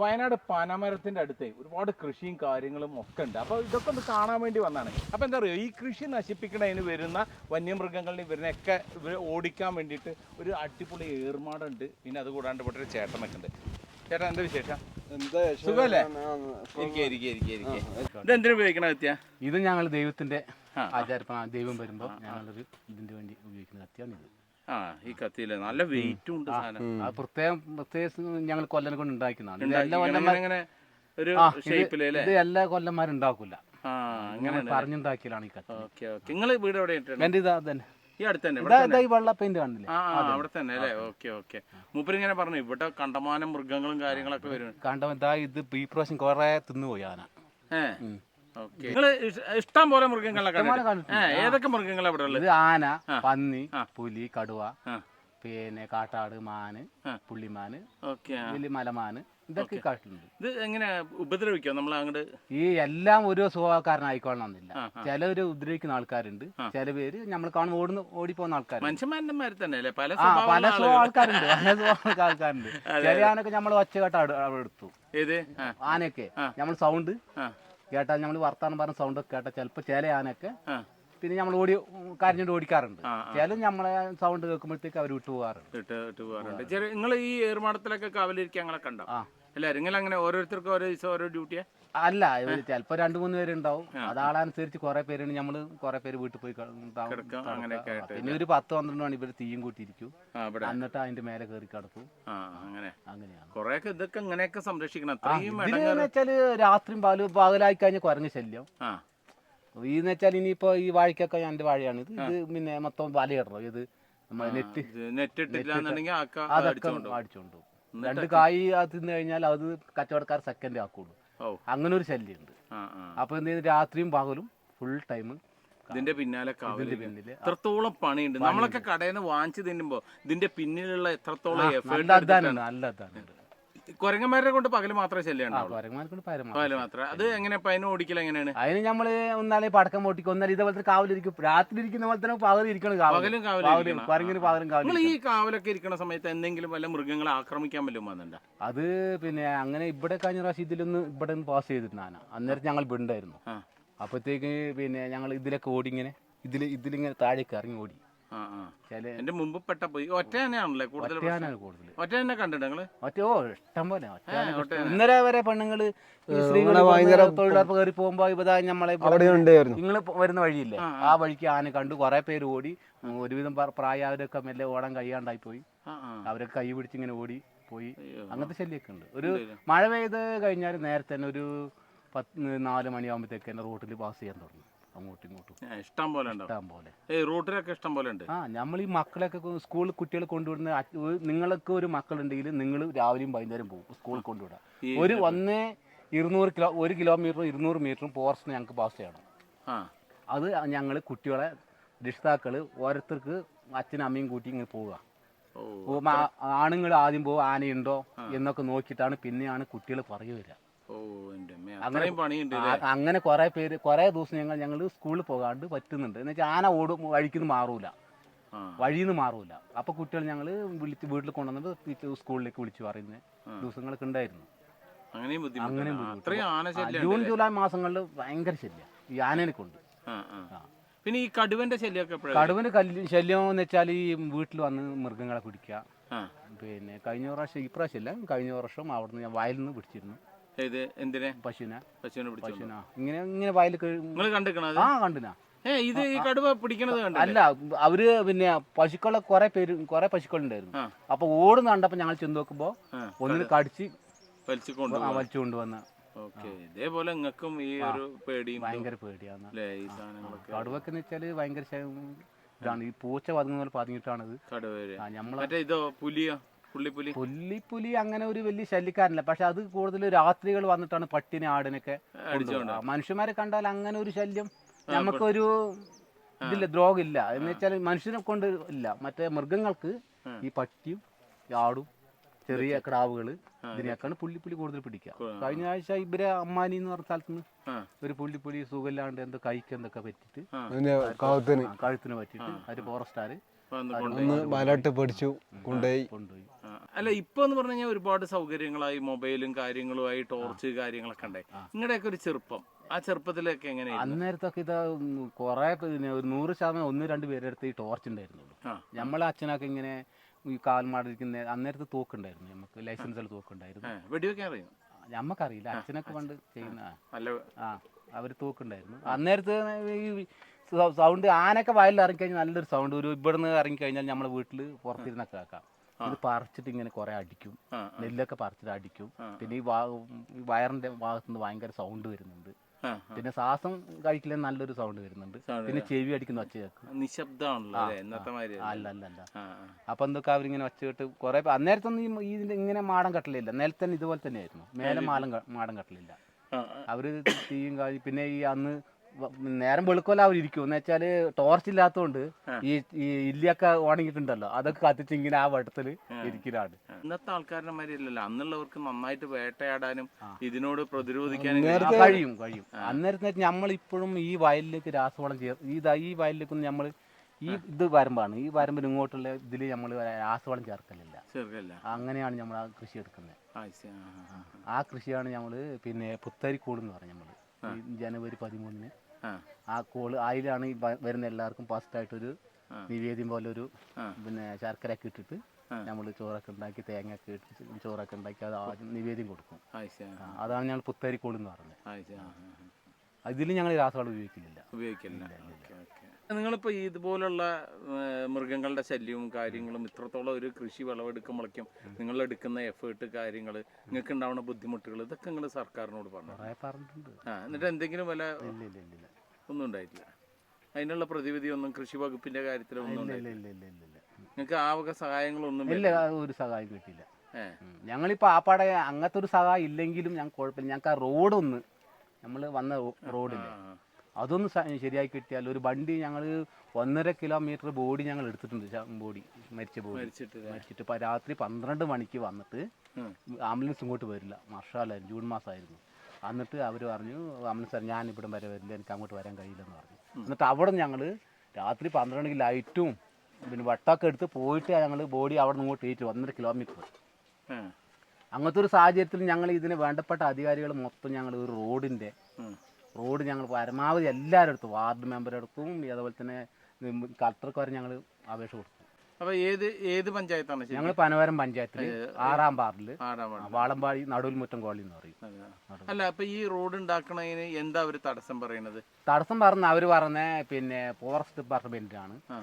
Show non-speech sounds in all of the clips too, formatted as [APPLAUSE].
വയനാട് പനമരത്തിന്റെ അടുത്ത് ഒരുപാട് കൃഷിയും കാര്യങ്ങളും ഒക്കെ ഉണ്ട്. അപ്പോൾ ഇതൊക്കെ ഒന്ന് കാണാൻ വേണ്ടി വന്നാണ് അപ്പോൾ എന്താ പറയുക ഈ കൃഷി നശിപ്പിക്കണതിന് വരുന്ന വന്യമൃഗങ്ങളിൽ ഇവരിനൊക്കെ ഇവർ ഓടിക്കാൻ വേണ്ടിയിട്ട് ഒരു അടിപൊളി ഏർമാടുണ്ട്. പിന്നെ അത് കൂടാണ്ട് ഇവിടെ ഒരു ചേട്ടൻ നിൽക്കുന്നുണ്ട്. ചേട്ടാ എന്താ വിശേഷം? എന്താ സുഖമല്ലേ? ഇരിക്കെ ഇരിക്കെ ഇരിക്കെ ഇരിക്കെ. ഇത് എന്തിനു ഉപയോഗിക്കണ ഇത് ഞങ്ങൾ ദൈവത്തിന്റെ ആചാരപ്പണ ആചാരപ്പ ദൈവം വരുമ്പോൾ ഞങ്ങളൊരു ഇതിന്റെ വേണ്ടി ഉപയോഗിക്കുന്ന കത്തിയാണ് ഇത് ആ ഈ കത്തിയിൽ നല്ല വെയിറ്റും ഉണ്ട് സാധനം. അത് പ്രത്യേകം പ്രത്യേകിച്ച് ഞങ്ങൾ കൊല്ലനെ കൊണ്ട് ഉണ്ടാക്കുന്നതാണ് ഇത് എല്ലാ ഇങ്ങനെ കൊല്ലന്മാർ ഒരു ആ, ഇത് ഷേപ്പിൽ അല്ലേ? ഇത് എല്ലാ കൊല്ലന്മാരും ഉണ്ടാക്കൂല. ആ ഞങ്ങൾ അങ്ങനെ പറഞ്ഞുണ്ടാക്കിയതാണ് ഈ കത്തി. Okay okay. നിങ്ങൾ വീട് എവിടെ ഇട്ടാണ് എന്റെ ഇതാ തന്നെ ഈ അടുത്ത് തന്നെ ഇവിടെ ഇതാ ഇതാ ഈ വെള്ള പെയിന്റ് കാണില്ലേ? ആ ആ, അവിടെ തന്നെ അല്ലേ? Okay okay. മൂപ്പരിങ്ങനെ പറഞ്ഞു ഇവിടെ കണ്ടമാനം മൃഗങ്ങളും കാര്യങ്ങളൊക്കെ വരും. കണ്ടോ ഇതാ ഇത് ഈ പ്രാവശ്യം കുറെ തിന്നുപോയി ആന ഏഹ് നിങ്ങൾ ഇഷ്ടം പോലെ ഏ ഏതൊക്കെ മൃഗങ്ങളാ ഇവിടെ ഉള്ളത്? ഇത് ആന പന്നി പുലി കടുവ പിന്നെ കാട്ടാട് മാന്. പുള്ളിമാന് ഓക്കെ വലിയ മലമാന് ഇതൊക്കെ കാട്ടിലുണ്ട്. ഇത് എങ്ങനെ ഉപദ്രവിക്കോ? നമ്മൾ അങ്ങോട്ട് ഈ എല്ലാം ഒരു ഒരു ചിലവര് ഉപദ്രവിക്കുന്ന ആൾക്കാരുണ്ട്. ചില പേര് നമ്മൾ കാണുമ്പോൾ ഓടുന്ന ഓടിപ്പോകുന്ന ആൾക്കാർ മനുഷ്യന്മാരന്മാരെ മാതിരി തന്നെ അല്ലേ പല ആ പല സ്വഭാവമുള്ള സ്വഭാവ ആൾക്കാരുണ്ട് പല [LAUGHS] സ്വഭാവ ആൾക്കാരുണ്ട് ചില ആനൊക്കെ നമ്മൾ ഒച്ചകെട്ട എടുത്തു. ഏത്? ആ. ആനയൊക്കെ. നമ്മൾ സൗണ്ട് ആ കേട്ടാ നമ്മൾ വർത്താനം പറഞ്ഞ സൗണ്ട് ഒക്കെ കേട്ടാ ചിലപ്പോൾ ചില ആനൊക്കെ പിന്നെ നമ്മൾ ഓടി കരഞ്ഞോണ്ട് ഓടിക്കാറുണ്ട്. ചില നമ്മളെ സൗണ്ട് കേൾക്കുമ്പോഴത്തേക്ക് അവർ വിട്ടു പോകാറുണ്ട്. നിങ്ങൾ ഈ ഏർമാടത്തിലൊക്കെ കാവലിരിക്കാൻ കണ്ടോ? എല്ലാവരും നിങ്ങൾ അങ്ങനെ ഓരോരുത്തർക്കും ഓരോ ദിവസം ഓരോ ഡ്യൂട്ടിയാ അല്ല ഇവർ ചിലപ്പോ രണ്ടു മൂന്ന് പേരുണ്ടാവും അതാളനുസരിച്ച് കുറെ പേരുണ്ട്. നമ്മൾ കുറെ പേര് വീട്ടിൽ പോയി പിന്നെ ഒരു പത്ത് പന്ത്രണ്ട് മണി ഇവർ തീയും കൂട്ടിയിരിക്കും. എന്നിട്ട് അതിന്റെ മേലെ കയറി കിടക്കും. അങ്ങനെയാണ്. ഇതൊക്കെ ഇങ്ങനെയൊക്കെ സംരക്ഷിക്കണം. വെച്ചാൽ രാത്രിയും പാൽ പകലായി കഴിഞ്ഞ കുരങ്ങ് ശല്യം. ഈന്ന് വെച്ചാൽ ഇനിയിപ്പോ ഈ വാഴക്കൊക്കെ എന്റെ വാഴയാണ്. ഇത് ഇത് പിന്നെ മൊത്തം വല വലയിടണം ഇത് നെറ്റ് നെറ്റ് ഇട്ടില്ല അതൊക്കെ അടിച്ചോണ്ടു രണ്ട് കായി അത് തിന്നു കഴിഞ്ഞാൽ അത് കച്ചവടക്കാർ സെക്കൻഡ് ആക്കുള്ളൂ. അങ്ങനെ ഒരു ശല്യമുണ്ട്. അപ്പൊ എന്ത് ചെയ്യുന്നത് രാത്രിയും പകലും ഫുൾ ടൈം ഇതിന്റെ പിന്നാലെ കാവൽ എത്രത്തോളം പണിയുണ്ട്? നമ്മളൊക്കെ കടയിൽ നിന്ന് വാങ്ങിച്ചു തിന്നുമ്പോ ഇതിന്റെ പിന്നിലുള്ള എത്രത്തോളം നല്ല എഫേർട്ട് അധ്വാനം നല്ല അധ്വാനം കൊരങ്ങന്മാരെ കൊണ്ട് പകൽ മാത്രമേ ശല്യം പകൽ മാത്രം. അത് എങ്ങനെ പൈന ഓടിക്കൽ എങ്ങനെയാണ്? അതിന് നമ്മൾ ഒന്നാലേ പടക്കം പൊട്ടിക്കും ഒന്നാലും ഇതേപോലത്തെ കാവലിരിക്കും. രാത്രി ഇരിക്കുന്ന പോലെ തന്നെ പകൽ ഇരിക്കണം പകലും കാവലും കുരങ്ങിന് പകലും കാവലും ഈ കാവലൊക്കെ ഇരിക്കുന്ന സമയത്ത് എന്തെങ്കിലും വല്ല മൃഗങ്ങളെ ആക്രമിക്കാൻ വല്ലതും വന്നിട്ടുണ്ടോ? അത് പിന്നെ അങ്ങനെ ഇവിടെ കഴിഞ്ഞ പ്രാവശ്യം ഇതിലൊന്ന് ഇവിടെ നിന്ന് പാസ് ചെയ്തിരുന്ന അന്നേരം ഞങ്ങൾ ഉണ്ടായിരുന്നു ആ. അപ്പോഴത്തേക്ക് പിന്നെ ഞങ്ങൾ ഇതിലൊക്കെ ഓടിങ്ങനെ ഇതിൽ ഇതിലിങ്ങനെ താഴേക്ക് ഇറങ്ങി ഓടി. എന്റെ മുമ്പ് പെട്ട പോയി. ഒറ്റ തന്നെയാണല്ലേ കൂടുതൽ ഒറ്റ തന്നെ കണ്ടിട്ട് ഒറ്റ ഓ ഇഷ്ടം പോലെ. ഒറ്റ ഇന്നലെ വരെ പെണ്ണുങ്ങൾ തൊഴിലുറപ്പ് കയറി പോകുമ്പോ ഇതാ നമ്മളെ അവിടെ ഉണ്ടായിരുന്നു. നിങ്ങൾ വരുന്ന വഴിയില്ലേ? ആ വഴിക്ക് ആന കണ്ടു. കുറെ പേര് ഓടി. ഒരുവിധം പ്രായവരൊക്കെ മെല്ലെ ഓടാൻ കഴിയാണ്ടായി പോയി. അവരൊക്കെ കൈ പിടിച്ചിങ്ങനെ ഓടി പോയി. അങ്ങനത്തെ ശല്യമൊക്കെ ഉണ്ട്. ഒരു മഴ പെയ്ത് കഴിഞ്ഞാൽ നേരത്തെ തന്നെ ഒരു പത്ത് നാല് മണിയാകുമ്പോഴത്തേക്ക് തന്നെ റോട്ടിൽ പാസ് ചെയ്യാൻ തുടങ്ങും. അങ്ങോട്ടും ഇങ്ങോട്ടും. ഇഷ്ടം പോലെ ഇഷ്ടം പോലെ. ഏയ് റൂട്ടിലൊക്കെ ഇഷ്ടം പോലെ ഉണ്ട്. ആ നമ്മൾ ഈ മക്കളൊക്കെ സ്കൂളിൽ കുട്ടികൾ കൊണ്ടുവിടുന്ന അച്ഛ- നിങ്ങൾക്ക് ഒരു മക്കളുണ്ടെങ്കിൽ നിങ്ങൾ രാവിലെയും വൈകുന്നേരം പോകും സ്കൂളിൽ കൊണ്ടുവിടാം ഒരു ഒന്നേ ഇരുന്നൂറ് കിലോ ഒരു കിലോമീറ്ററും ഇരുന്നൂറ് മീറ്ററും ഫോറസ്റ്റ് ഞങ്ങൾക്ക് പാസ് ചെയ്യണം. ആ. അത് ഞങ്ങൾ കുട്ടികളെ രക്ഷിതാക്കൾ ഓരോരുത്തർക്ക് അച്ഛനും അമ്മയും കൂട്ടി ഇങ്ങനെ പോവുക. ഓ ആണുങ്ങൾ ആദ്യം പോകും ആനയുണ്ടോ എന്നൊക്കെ നോക്കിയിട്ടാണ് പിന്നെയാണ് കുട്ടികൾ പറഞ്ഞു വരിക. അങ്ങനെ കുറെ പേര് കുറെ ദിവസം ഞങ്ങൾ ഞങ്ങൾ സ്കൂളിൽ പോകാണ്ട് പറ്റുന്നുണ്ട്. എന്ന് വെച്ചാൽ ആന ഓടും വഴിക്കുന്ന് മാറൂല. വഴിന്ന് വഴിയിൽ നിന്ന് മാറൂല. അപ്പൊ കുട്ടികൾ ഞങ്ങൾ വിളിച്ച് വീട്ടിൽ കൊണ്ടുവന്നിട്ട് സ്കൂളിലേക്ക് വിളിച്ചു പറയുന്ന ദിവസങ്ങളൊക്കെ ഉണ്ടായിരുന്നു. അങ്ങനെ ജൂൺ ജൂലൈ മാസങ്ങളിൽ ഭയങ്കര ശല്യം. ഈ ആനേനെ കൊണ്ട് പിന്നെ ഈ കടുവന്റെ ശല്യമൊക്കെ കടുവന്റെ ശല്യം എന്ന് വെച്ചാൽ ഈ വീട്ടിൽ വന്ന് മൃഗങ്ങളെ പിടിക്കുക. പിന്നെ കഴിഞ്ഞ പ്രാവശ്യം ഇപ്രാവശ്യം ഇല്ല കഴിഞ്ഞ വർഷം അവിടുന്ന് ഞാൻ വയലിൽ നിന്ന് പിടിച്ചിരുന്നു. എന്തിനെ? പശുവിനെ. പശുവിനെ പിടിച്ചു പശുവിനെ. ഇങ്ങനെ ഇങ്ങനെ വയൽ നിങ്ങൾ കണ്ടിക്കണത്? ആ കണ്ടിനാ. ഏ ഇത് ഈ കടുവ പിടിക്കണത് അല്ല അവർ പിന്നെ പശുക്കളെ കുറെ പേര് കുറെ പശുക്കളുണ്ടായിരുന്നു. അപ്പൊ ഓടുന്ന കണ്ടപ്പോ ഞങ്ങൾ ചെന്ന് നോക്കുമ്പോ ഒന്നിന് കടിച്ച് വലിച്ചു ആ, കൊണ്ടുപോകും വലിച്ചു കൊണ്ടുവന്ന ഓക്കെ ഇതേപോലെ നിങ്ങൾക്കും ഈ ഒരു പേടിയും ഭയങ്കര പേടിയാണ് അല്ലേ ഈ സാധനങ്ങളൊക്കെ? കടുവൊക്കെ എന്ന് വെച്ചാൽ ഭയങ്കര ഇതാണ് ഈ പൂച്ച പതുങ്ങുന്ന പോലെ ആ നമ്മളെ മറ്റേ ഇതോ പുലിയോ? പുള്ളിപ്പുലി? പുല്ലിപ്പുലി അങ്ങനെ ഒരു വലിയ ശല്യക്കാരനല്ല. പക്ഷെ അത് കൂടുതൽ രാത്രികൾ വന്നിട്ടാണ് പട്ടിനെ ആടിനൊക്കെ മനുഷ്യന്മാരെ കണ്ടാൽ അങ്ങനെ ഒരു ശല്യം നമുക്കൊരു ഇതില്ല ദ്രോഹമില്ല. എന്ന് വെച്ചാൽ മനുഷ്യനെ കൊണ്ട് ഇല്ല. മറ്റേ മൃഗങ്ങൾക്ക് ഈ പട്ടിയും ആടും ചെറിയ കിടാവുകൾ ഇതിനെയൊക്കെയാണ് പുള്ളിപ്പുലി കൂടുതൽ പിടിക്കുക. കഴിഞ്ഞ ആഴ്ച ഇവരെ അമ്മാനി എന്ന് പറഞ്ഞ സ്ഥലത്ത് നിന്ന് ഒരു പുള്ളിപ്പുലി സുഖമില്ലാണ്ട് എന്തോ കൈക്ക് എന്തൊക്കെ ആ, കഴുത്തിന്. പറ്റിയിട്ട് അത് വലട്ട് പിടിച്ചു കൊണ്ടുപോയി. കൊണ്ടുപോയി. അല്ല ഇപ്പൊ എന്ന് പറഞ്ഞു കഴിഞ്ഞാൽ ഒരുപാട് സൗകര്യങ്ങളായി മൊബൈലും കാര്യങ്ങളുമായി ടോർച്ച് കാര്യങ്ങളൊക്കെ ഉണ്ടായി. നിങ്ങളുടെയൊക്കെ ഒരു ചെറുപ്പം. ആ ചെറുപ്പത്തിലൊക്കെ എങ്ങനെ അന്നേരത്തൊക്കെ ഇത് കുറെ പിന്നെ ഒരു നൂറ് ശതമാനം ഒന്ന് രണ്ട് പേരുടെ അടുത്ത് ഈ ടോർച്ച് ഉണ്ടായിരുന്നുള്ളൂ. നമ്മളെ അച്ഛനൊക്കെ ഇങ്ങനെ ഈ കാൽ മാടിക്കുന്ന അന്നേരത്ത് തോക്കുണ്ടായിരുന്നു. നമുക്ക് ലൈസൻസിൽ തോക്കുണ്ടായിരുന്നു. വെടിവെക്കാൻ അറിയും? നമുക്കറിയില്ല അച്ഛനൊക്കെ പണ്ട് ചെയ്യുന്ന ആ. അവർ തൂക്കുണ്ടായിരുന്നു. അന്നേരത്ത് ഈ സൗണ്ട് ആനൊക്കെ വയലിൽ ഇറങ്ങിക്കഴിഞ്ഞാൽ നല്ലൊരു സൗണ്ട്. ഒരു ഇവിടുന്ന് ഇറങ്ങിക്കഴിഞ്ഞാൽ നമ്മളെ വീട്ടിൽ പുറത്തിരുന്നൊക്കെ കേൾക്കാം. ഇത് പറിച്ചിട്ട് ഇങ്ങനെ കുറെ അടിക്കും. നെല്ലൊക്കെ പറിച്ചിട്ട് അടിക്കും. പിന്നെ ഈ വയറിന്റെ ഭാഗത്തുനിന്ന് ഭയങ്കര സൗണ്ട് വരുന്നുണ്ട്. പിന്നെ ശ്വാസം കഴിക്കില്ല നല്ലൊരു സൗണ്ട് വരുന്നുണ്ട്. പിന്നെ ചെവി അടിക്കുന്ന ഒച്ച കേൾക്കും. നിശബ്ദമാണല്ലോ അല്ലേ? അല്ല? അല്ല അപ്പൊ എന്തൊക്കെ അവരിങ്ങനെ ഒച്ച കേട്ട് കുറെ അന്നേരത്തൊന്നും ഈ ഇങ്ങനെ മാടം കട്ടലില്ല. നിലത്തന്നെ ഇതുപോലെ തന്നെയായിരുന്നു. മേലെ മാലം മാടം കട്ടലില്ല. അവർ തീയും കാര്യം പിന്നെ ഈ അന്ന് നേരം വെളുക്കോല അവർ ഇരിക്കും. എന്ന് വെച്ചാൽ ടോർച്ച് ഇല്ലാത്തതുകൊണ്ട് ഈ ഈ ഇല്ലിയൊക്കെ ഉണങ്ങിയിട്ടുണ്ടല്ലോ. അതൊക്കെ കത്തിച്ച് ഇങ്ങനെ ആ വട്ടത്തിൽ ഇരിക്കലാണ്. ഇന്നത്തെ ആൾക്കാരുടെ മാതിരി ഇല്ലല്ലോ. അന്നുള്ളവർക്ക് നന്നായിട്ട് വേട്ടയാടാനും ഇതിനോട് പ്രതിരോധിക്കാനും കഴിയും. കഴിയും. അന്നേരം അന്നേരത്തെ നമ്മൾ ഇപ്പോഴും ഈ വയലിലേക്ക് രാസവളം ചേർ ഈ ഈ വയലിലേക്ക് നമ്മൾ ഈ ഇത് വരമ്പാണ്. ഈ വരമ്പിന് ഇങ്ങോട്ടുള്ള ഇതിൽ നമ്മൾ രാസവളം ചേർക്കലില്ല. അങ്ങനെയാണ് നമ്മൾ ആ കൃഷി എടുക്കുന്നത്. ആ, കൃഷിയാണ് നമ്മൾ പിന്നെ പുത്തരിക്കൂട് എന്ന് പറയും നമ്മൾ ജനുവരി പതിമൂന്നിന് ആ. കോൾ അതിലാണ് ഈ വ- വരുന്ന എല്ലാവർക്കും ഫസ്റ്റായിട്ടൊരു. നിവേദ്യം പോലെ ഒരു പിന്നെ ശർക്കരയൊക്കെ ഇട്ടിട്ട്. നമ്മൾ ചോറൊക്കെ ഉണ്ടാക്കി തേങ്ങയൊക്കെ ഇട്ട് ചോറൊക്കെ ഉണ്ടാക്കി അത് ആദ്യം നിവേദ്യം കൊടുക്കും. ആ, അതാണ് ഞങ്ങൾ പുത്തരിക്കോട് എന്ന് പറഞ്ഞത് അതിൽ. ഞങ്ങൾ രാസവളം ഉപയോഗിക്കുന്നില്ല ഉപയോഗിക്കില്ല നിങ്ങളിപ്പോൾ ഇതുപോലുള്ള മൃഗങ്ങളുടെ ശല്യവും കാര്യങ്ങളും ഇത്രത്തോളം ഒരു കൃഷി വിളവെടുക്കുമ്പോഴേക്കും നിങ്ങൾ എടുക്കുന്ന എഫേർട്ട് കാര്യങ്ങൾ നിങ്ങൾക്ക് ഉണ്ടാവുന്ന ബുദ്ധിമുട്ടുകൾ ഇതൊക്കെ നിങ്ങൾ സർക്കാരിനോട് പറഞ്ഞു? ആ എന്നിട്ട് എന്തെങ്കിലും വല്ല ഇല്ല ഒന്നും ഉണ്ടായിട്ടില്ല. അതിനുള്ള പ്രതിവിധി ഒന്നും കൃഷി വകുപ്പിന്റെ കാര്യത്തിൽ ഒന്നും നിങ്ങൾക്ക് ആ വക സഹായങ്ങളൊന്നും ഇല്ല ഒരു സഹായം കിട്ടിയില്ല. ഞങ്ങളിപ്പോ ആ പാടെ അങ്ങനത്തെ ഒരു സഹായം ഇല്ലെങ്കിലും ഞങ്ങൾക്ക് കുഴപ്പമില്ല. ഞങ്ങൾക്ക് ആ റോഡൊന്ന് നമ്മൾ വന്ന റോഡില്ല അതൊന്ന് ശരിയാക്കി കിട്ടിയാൽ ഒരു വണ്ടി ഞങ്ങൾ ഒന്നര കിലോമീറ്റർ ബോഡി ഞങ്ങൾ എടുത്തിട്ടുണ്ട് ബോഡി മരിച്ച ബോഡി. മരിച്ചിട്ട് ഇപ്പം രാത്രി പന്ത്രണ്ട് മണിക്ക് വന്നിട്ട്. ആംബുലൻസ് ഇങ്ങോട്ട് വരില്ല. മർഷാലായിരുന്നു ജൂൺ മാസമായിരുന്നു എന്നിട്ട് അവർ പറഞ്ഞു ആംബുലൻസ് സാർ ഞാൻ ഇവിടം വരെ വരില്ല എനിക്ക് അങ്ങോട്ട് വരാൻ കഴിയില്ലെന്ന് പറഞ്ഞു. എന്നിട്ട് അവിടെ ഞങ്ങൾ രാത്രി പന്ത്രണ്ട് ലൈറ്റും പിന്നെ വട്ടമൊക്കെ എടുത്ത് പോയിട്ട് ഞങ്ങൾ ബോഡി അവിടെ നിന്ന് ഇങ്ങോട്ട് ഏറ്റു ഒന്നര കിലോമീറ്റർ അങ്ങനത്തെ ഒരു സാഹചര്യത്തിൽ ഞങ്ങൾ ഇതിന് വേണ്ടപ്പെട്ട അധികാരികൾ മൊത്തം ഞങ്ങൾ ഒരു റോഡിന്റെ. റോഡ് ഞങ്ങൾ പരമാവധി എല്ലാവരുടെ അടുത്തും വാർഡ് മെമ്പറുടെ അടുത്തും അതുപോലെ തന്നെ കളക്ടർക്ക് വരെ ഞങ്ങൾ അപേക്ഷ കൊടുക്കും. അപ്പൊ ഏത് ഏത് പഞ്ചായത്താണ് ഞങ്ങൾ പനവരം പഞ്ചായത്തിൽ ആറാം വാർഡിൽ വാളമ്പാടി നടുവിൽ മുറ്റം കോളി എന്ന് പറയും. അല്ല അപ്പൊ ഈ റോഡ് ഉണ്ടാക്കണതിന് എന്താ അവർ തടസ്സം പറയുന്നത്? തടസ്സം പറഞ്ഞ അവർ പറഞ്ഞ പിന്നെ ഫോറസ്റ്റ് ഡിപ്പാർട്ട്മെന്റാണ് ആ.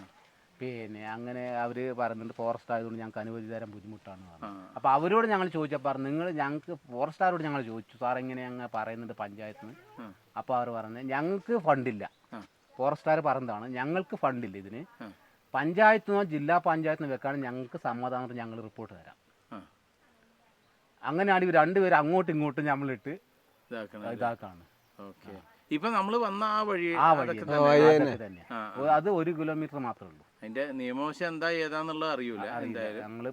പിന്നെ അങ്ങനെ അവർ പറയുന്നുണ്ട് ഫോറസ്റ്റ് ആയതുകൊണ്ട് ഞങ്ങൾക്ക് അനുമതി തരാൻ ബുദ്ധിമുട്ടാണ് പറഞ്ഞു. അപ്പോൾ അവരോട് ഞങ്ങൾ ചോദിച്ചപ്പോൾ നിങ്ങൾ ഞങ്ങൾക്ക് ഫോറസ്റ്റുകാരോട് ഞങ്ങൾ ചോദിച്ചു. സാർ ഇങ്ങനെ ഞങ്ങൾ പറയുന്നുണ്ട് പഞ്ചായത്തിന്. അപ്പോൾ അവർ പറഞ്ഞത് ഞങ്ങൾക്ക് ഫണ്ടില്ല ഫോറസ്റ്റാർ ഫോറസ്റ്റുകാർ പറഞ്ഞതാണ് ഞങ്ങൾക്ക് ഫണ്ടില്ല ഇതിന്. പഞ്ചായത്തു നിന്നോ ജില്ലാ പഞ്ചായത്തിനോ വെക്കാണ് ഞങ്ങൾക്ക് സമാധാനത്തിൽ ഞങ്ങൾ റിപ്പോർട്ട് തരാം. ആ. അങ്ങനെയാണ് ഇവർ രണ്ടുപേരും അങ്ങോട്ടും ഇങ്ങോട്ടും നമ്മളിട്ട് ഇതാക്കണം. ഇപ്പൊ നമ്മൾ വന്ന ആ വഴി അത് ഒരു കിലോമീറ്റർ മാത്രമേ ഉള്ളൂ. അതിന്റെ നിയമവശം എന്താ ഏതാന്നുള്ളത് അറിയൂല എന്തായാലും. ഞങ്ങൾ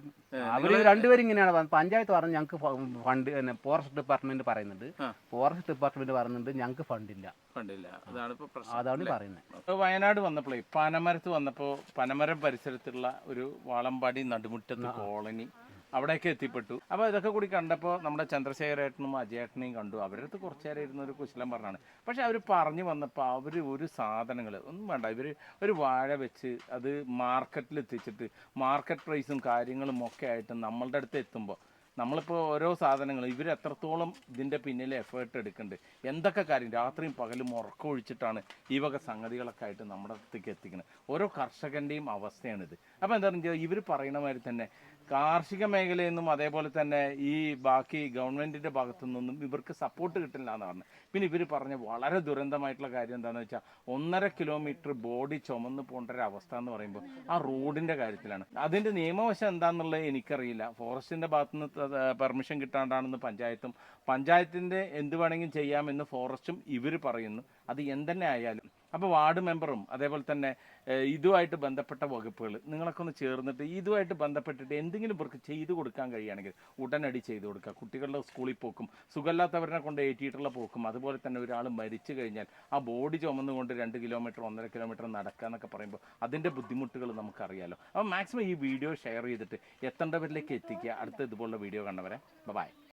അവർ രണ്ടുപേരും ഇങ്ങനെയാണ് പറഞ്ഞത്. പഞ്ചായത്ത് പറഞ്ഞു ഞങ്ങൾക്ക് ഫണ്ട് ഫോറസ്റ്റ് ഡിപ്പാർട്ട്മെന്റ് പറയുന്നുണ്ട്. ഫോറസ്റ്റ് ഡിപ്പാർട്ട്മെന്റ് പറയുന്നുണ്ട് ഞങ്ങൾക്ക് ഫണ്ടില്ല. ഫണ്ടില്ല. അതാണ് ഇപ്പൊ പ്രശ്നം അതാണ് പറയുന്നത്. വയനാട് വന്നപ്പോഴേ പനമരത്ത് വന്നപ്പോ പനമരം പരിസരത്തുള്ള ഒരു വാളമ്പാടി നടുമുറ്റത്ത് കോളനി അവിടേക്ക് എത്തിപ്പെട്ടു. അപ്പോൾ ഇതൊക്കെ കൂടി കണ്ടപ്പോൾ നമ്മുടെ ചന്ദ്രശേഖരേട്ടനും അജയേട്ടനെയും കണ്ടു. അവരുടെ അടുത്ത് കുറച്ച് നേരം ഇരുന്ന ഒരു കുശലം പറഞ്ഞാണ്. പക്ഷേ അവർ പറഞ്ഞു വന്നപ്പോൾ അവർ ഒരു സാധനങ്ങൾ ഒന്നും വേണ്ട. ഇവർ ഒരു വാഴ വെച്ച് അത് മാർക്കറ്റിൽ എത്തിച്ചിട്ട് മാർക്കറ്റ് പ്രൈസും കാര്യങ്ങളും ഒക്കെ ആയിട്ട് നമ്മളുടെ അടുത്ത് എത്തുമ്പോൾ നമ്മളിപ്പോൾ ഓരോ സാധനങ്ങൾ ഇവർ എത്രത്തോളം ഇതിന്റെ പിന്നിൽ എഫേർട്ട് എടുക്കുന്നുണ്ട് എന്തൊക്കെ കാര്യം രാത്രിയും പകലും ഉറക്കം ഒഴിച്ചിട്ടാണ് ഈ വക സംഗതികളൊക്കെ ആയിട്ട് നമ്മുടെ അടുത്തേക്ക് എത്തിക്കുന്നത് ഓരോ കർഷകന്റെയും അവസ്ഥയാണിത്. അപ്പോൾ എന്താ പറയുക ഇവർ പറയുന്ന മാതിരി തന്നെ കാർഷിക മേഖലയിൽ നിന്നും അതേപോലെ തന്നെ ഈ ബാക്കി ഗവൺമെന്റിന്റെ ഭാഗത്തു നിന്നും ഇവർക്ക് സപ്പോർട്ട് കിട്ടില്ല എന്ന് പറഞ്ഞു പിന്നെ ഇവർ പറഞ്ഞ വളരെ ദുരന്തമായിട്ടുള്ള കാര്യം എന്താണെന്ന് വെച്ചാൽ ഒന്നര കിലോമീറ്റർ ബോഡി ചുമന്ന് പോകേണ്ട ഒരു അവസ്ഥ എന്ന് പറയുമ്പോൾ ആ റോഡിന്റെ കാര്യത്തിലാണ്. അതിന്റെ നിയമവശം എന്താണെന്നുള്ളത് എനിക്കറിയില്ല. ഫോറസ്റ്റിന്റെ ഭാഗത്തു നിന്ന് പെർമിഷൻ കിട്ടാണ്ടാണെന്ന് പഞ്ചായത്തും പഞ്ചായത്തിന്റെ എന്ത് വേണമെങ്കിലും ചെയ്യാമെന്ന് ഫോറസ്റ്റും ഇവർ പറയുന്നു. അത് എന്തെന്നെ ആയാലും അപ്പോൾ വാർഡ് മെമ്പറും അതേപോലെ തന്നെ ഇതുമായിട്ട് ബന്ധപ്പെട്ട വകുപ്പുകൾ നിങ്ങളൊക്കെ ഒന്ന് ചേർന്നിട്ട് ഇതുമായിട്ട് ബന്ധപ്പെട്ടിട്ട് എന്തെങ്കിലും ഇവർക്ക് ചെയ്തു കൊടുക്കാൻ കഴിയുകയാണെങ്കിൽ ഉടനടി ചെയ്തു കൊടുക്കുക. കുട്ടികളുടെ സ്കൂളിൽ പോക്കും സുഖമില്ലാത്തവരെ കൊണ്ട് ഏറ്റിയിട്ടുള്ള പോക്കും അതുപോലെ തന്നെ ഒരാൾ മരിച്ചു കഴിഞ്ഞാൽ ആ ബോഡി ചുമന്നുകൊണ്ട് രണ്ട് കിലോമീറ്റർ ഒന്നര കിലോമീറ്റർ നടക്കുക എന്നൊക്കെ പറയുമ്പോൾ അതിന്റെ ബുദ്ധിമുട്ടുകൾ നമുക്കറിയാലോ. അപ്പോൾ മാക്സിമം ഈ വീഡിയോ ഷെയർ ചെയ്തിട്ട് എത്തേണ്ടവരിലേക്ക് എത്തിക്കുക. അടുത്ത ഇതുപോലുള്ള വീഡിയോ കണ്ടവരെ ബൈ.